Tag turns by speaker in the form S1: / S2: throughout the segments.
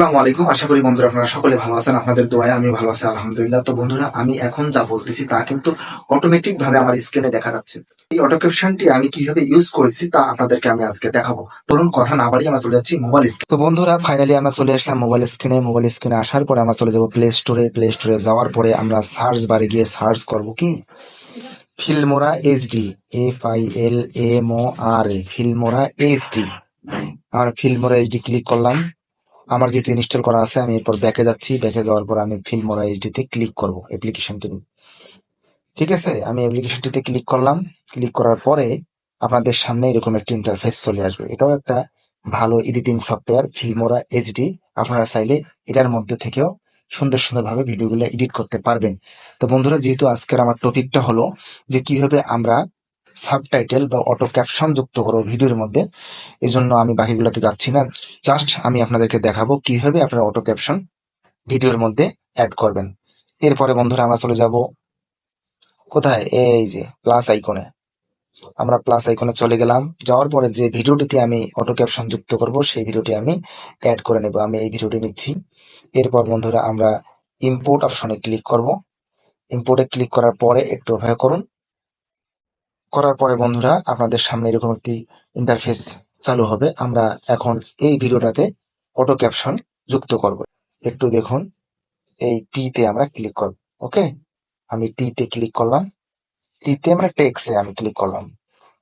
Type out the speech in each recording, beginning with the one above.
S1: আসসালামু আলাইকুম। আশা করি বন্ধুরা আপনারা সকলে ভালো আছেন, আপনাদের দোয়ায় আমি ভালো আছি, আলহামদুলিল্লাহ। তো বন্ধুরা, আমি এখন যা বলতেছি তা কিন্তু অটোমেটিক ভাবে আমার স্ক্রিনে দেখা যাচ্ছে। এই অটো ক্যাপশনটি আমি কীভাবে ইউজ করেছি তা আপনাদেরকে আমি আজকে দেখাবো। ধরুন, কথা না বাড়িয়ে আমরা চলে যাচ্ছি মোবাইল স্ক্রিন তো বন্ধুরা ফাইনালি আমরা চলে আসলাম মোবাইল স্ক্রিনে মোবাইল স্ক্রিনে আসার পরে আমরা চলে যাব প্লে স্টোরে প্লে স্টোরে যাওয়ার পরে আমরা সার্চ বারে গিয়ে সার্চ করব কি? Filmora HD F I L M O R A Filmora HD আমরা ফিল্মোরা এইচডি ক্লিক করলাম। আমার যেহেতু ইনস্টল করা আছে, আমি এরপর ব্যাকে যাচ্ছি। ব্যাকে যাওয়ার পর আমি ফিল্মোরা এইচডিতে ক্লিক করব অ্যাপ্লিকেশনটি ঠিক আছে? আমি অ্যাপ্লিকেশনটিতে ক্লিক করলাম। ক্লিক করার পরে আপনাদের সামনে এরকম একটা ইন্টারফেস চলে আসবে। এটাও একটা ভালো এডিটিং সফটওয়্যার ফিল্মোরা এইচডি আপনারা চাইলে এটার মধ্যে থেকেও সুন্দর সুন্দরভাবে ভিডিওগুলো এডিট করতে পারবেন। তো বন্ধুরা, যেহেতু আজকের আমার টপিকটা হলো যে কীভাবে আমরা সাবটাইটেল বা অটো ক্যাপশন যুক্ত করব ভিডিওর মধ্যে। এই জন্য আমি বাকিগুলোতে যাচ্ছি না। জাস্ট আমি আপনাদেরকে দেখাবো কীভাবে আপনারা অটো ক্যাপশন ভিডিওর মধ্যে অ্যাড করবেন। এরপরে বন্ধুরা আমরা চলে যাব কোথায়? এই যে প্লাস আইকনে আমরা প্লাস আইকনে চলে গেলাম। যাওয়ার পরে যে ভিডিওটিতে আমি অটো ক্যাপশন যুক্ত করব, সেই ভিডিওটি আমি অ্যাড করে নেব। আমি এই ভিডিওটি নিচ্ছি। এরপর বন্ধুরা আমরা ইম্পোর্ট অপশনে ক্লিক করব। ইম্পোর্টে ক্লিক করার পরে একটু অপেক্ষা করুন। করার পরে বন্ধুরা, আপনাদের সামনে এরকম একটি ইন্টারফেস চালু হবে। আমরা এখন এই ভিডিওটাতে অটো ক্যাপশন যুক্ত করব। একটু দেখুন, এই টিতে আমরা ক্লিক করব ওকে আমি টিতে ক্লিক করলাম। টিতে আমরা টেক্সে আমি ক্লিক করলাম।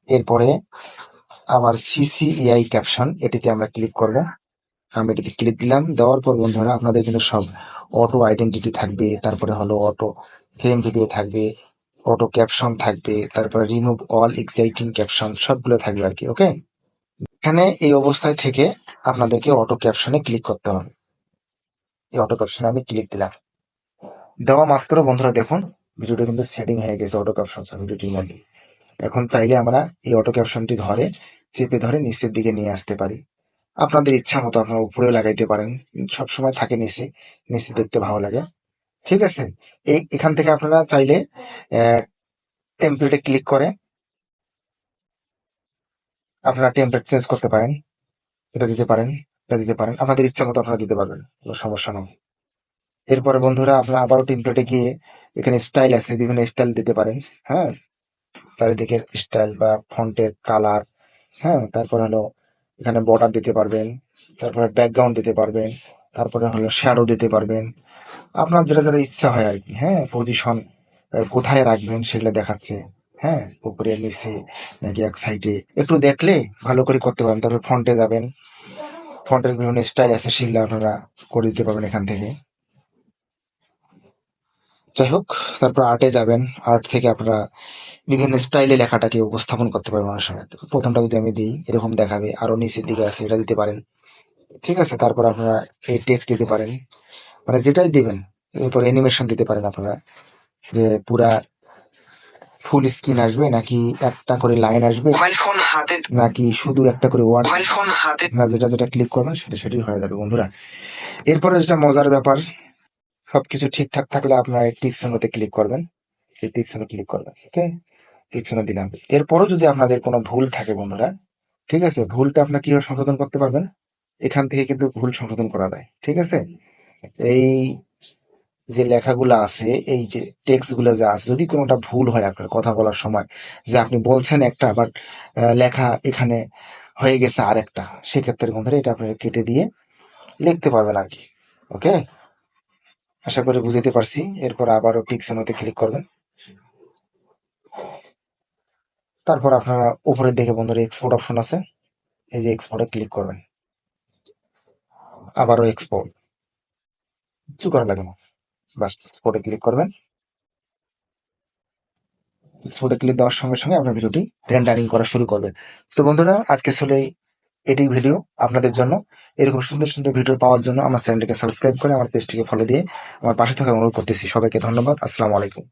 S1: এরপরে আবার সিসিএআই ক্যাপশন এটিতে আমরা ক্লিক করব। আমি এটিতে ক্লিক দিলাম। দেওয়ার পর বন্ধুরা, আপনাদের কিন্তু সব অটো আইডেন্টিটি থাকবে, তারপরে হলো অটো ফ্রেম ভিডিও থাকবে অটো ক্যাপশন থাকবে, তারপরে রিমুভ অল এক্সাইটিং ক্যাপশন সবগুলো থাকবে আর কি ওকে এখানে এই অবস্থায় থেকে আপনাদেরকে অটো ক্যাপশনে ক্লিক করতে হবে। এই অটো ক্যাপশনে আমি ক্লিক দিলাম। দেওয়া মাত্র বন্ধুরা দেখুন, ভিডিওটা কিন্তু সেটিং হয়ে গেছে অটো ক্যাপশন ভিডিওটির মধ্যে এখন চাইলে আমরা এই অটো ক্যাপশনটি ধরে, চেপে ধরে নিচের দিকে নিয়ে আসতে পারি। আপনাদের ইচ্ছা মতো আপনারা উপরেও লাগাইতে পারেন, সবসময় থাকে নিচে নিচে দেখতে ভালো লাগে। ঠিক আছে? এই, এখান থেকে আপনারা চাইলে টেমপ্লেটে ক্লিক করে আপনারা টেমপ্লেট চেঞ্জ করতে পারেন। এটা দিতে পারেন, এটা দিতে পারেন। আপনাদের ইচ্ছা মতো আপনারা দিতে পারবেন সমস্যা নয় এরপরে বন্ধুরা, আপনারা আবারও টেমপ্লেটে গিয়ে এখানে স্টাইল আছে, বিভিন্ন স্টাইল দিতে পারেন হ্যাঁ? চারিদিকের স্টাইল বা ফন্টের কালার হ্যাঁ? তারপরে হলো এখানে বর্ডার দিতে পারবেন, তারপরে ব্যাকগ্রাউন্ড দিতে পারবেন। তারপরে হলো শ্যাডো দিতে পারবেন। আপনার যেটা যেটা ইচ্ছা হয় আর কি হ্যাঁ? পজিশন কোথায় রাখবেন সেগুলো দেখাচ্ছে হ্যাঁ? উপরে, নিচে, নাকি এক সাইডে একটু দেখলে ভালো করে করতে পারবেন। তারপরে ফ্রন্টে যাবেন। ফ্রন্টের বিভিন্ন স্টাইল আছে, সেগুলো আপনারা করে দিতে পারবেন এখান থেকে। যাই হোক, তারপর আর্টে যাবেন। আর্ট থেকে আপনারা বিভিন্ন স্টাইলে লেখাটাকে উপস্থাপন করতে পারবেন সময়। প্রথমটা যদি আমি দিই, এরকম দেখাবে। আরও নিচের দিকে আছে, এটা দিতে পারেন। ঠিক আছে তারপর আপনারা এই টেক্সট দিতে পারেন। মানে যেটাই দিবেন এরপর অ্যানিমেশন দিতে পারেন আপনারা। যে পুরা ফুল স্ক্রিন আসবে নাকি একটা করে লাইন আসবে
S2: মোবাইল ফোন হাতে
S1: নাকি শুধু একটা করে ওয়ার্ড
S2: মোবাইল ফোন হাতে
S1: আপনারা যেটা যেটা ক্লিক করবেন সেটা সেটাই হয়ে যাবে বন্ধুরা। এরপরে যেটা মজার ব্যাপার সবকিছু ঠিকঠাক থাকলে আপনারা এই টিকসনোতে ক্লিক করবেন। এই টিকসনে ক্লিক করবেন ওকে টিকসনে দিলাম। এরপরও যদি আপনাদের কোনো ভুল থাকে বন্ধুরা ঠিক আছে ভুলটা আপনারা কীভাবে সংশোধন করতে পারবেন? এখান থেকে কিন্তু ভুল সংশোধন করা যায়, ঠিক আছে? এই যে লেখাগুলো আছে, এই যে টেক্সটগুলো যে আছে, যদি কোনোটা ভুল হয় আপনার কথা বলার সময়, যে আপনি বলছেন একটা, বাট লেখা এখানে হয়ে গেছে আর একটা সেক্ষেত্রে বন্ধুরা এটা আপনারা কেটে দিয়ে লিখতে পারবেন আর কি, ওকে? আশা করি বুঝতে পারছি। এরপর আবারও টিকসনোতে ক্লিক করবেন। তারপর আপনারা উপরের দিকে বন্ধুরা এক্সপোর্ট অপশন আছে, এই যে এক্সপোর্টে ক্লিক করবেন। আবারও এক্সপোর্ট কিছু করা লাগে না। বাস এক্সপোর্টে ক্লিক করবেন। এক্সপোর্টে ক্লিক দেওয়ার সঙ্গে সঙ্গে আপনার ভিডিওটি রেন্ডারিং করা শুরু করবেন তো বন্ধুরা, আজকে আসলে এটি ভিডিও আপনাদের জন্য। এরকম সুন্দর সুন্দর ভিডিও পাওয়ার জন্য আমার চ্যানেলটিকে সাবস্ক্রাইব করে আমার পেজটিকে ফলো দিয়ে আমার পাশে থাকার অনুরোধ করতেছি। সবাইকে ধন্যবাদ। আসসালামু আলাইকুম।